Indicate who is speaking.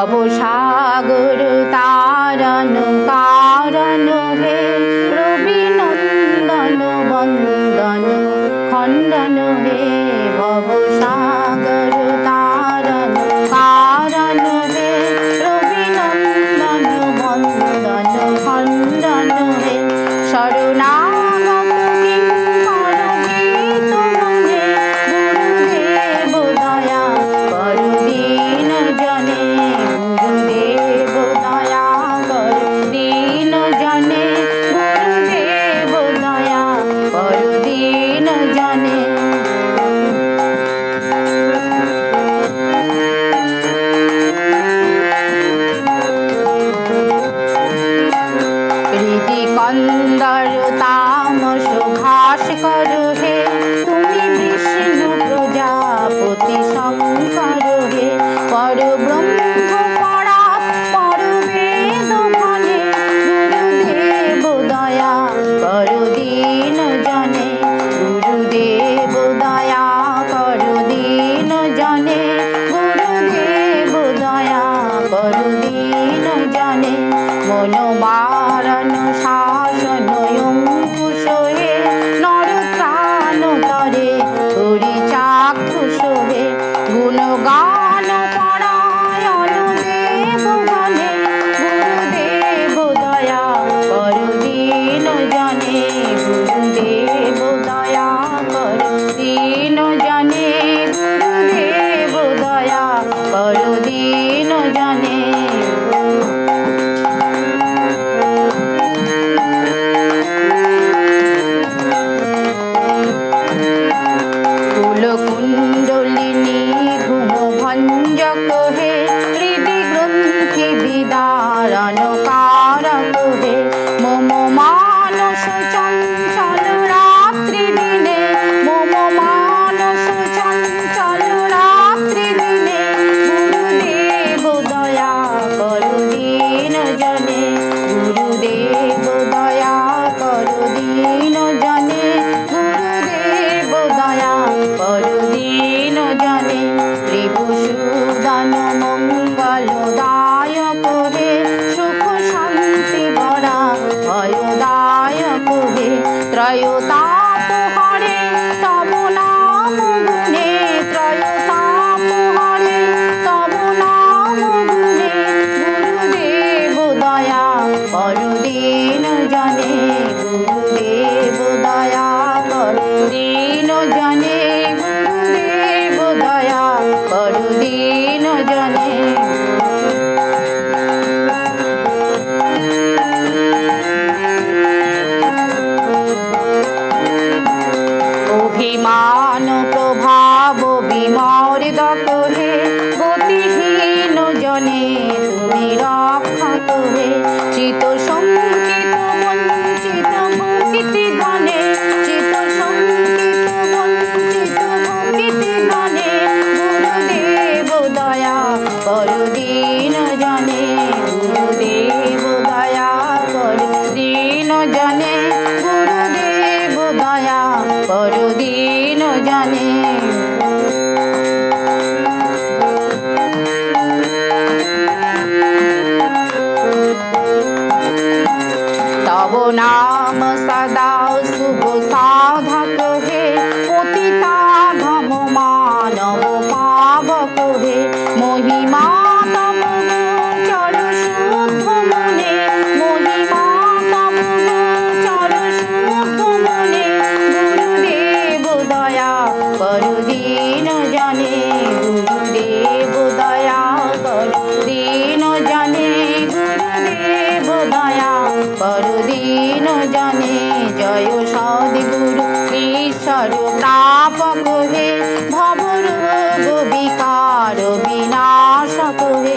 Speaker 1: ভবসাগর তারানো জনে জানে, গুরুদেব দয়া পরদিন জানে। তব নাম সদা শুভ সাধক হে, পতিতা ধম মানব পাবক হে, মহিমা করে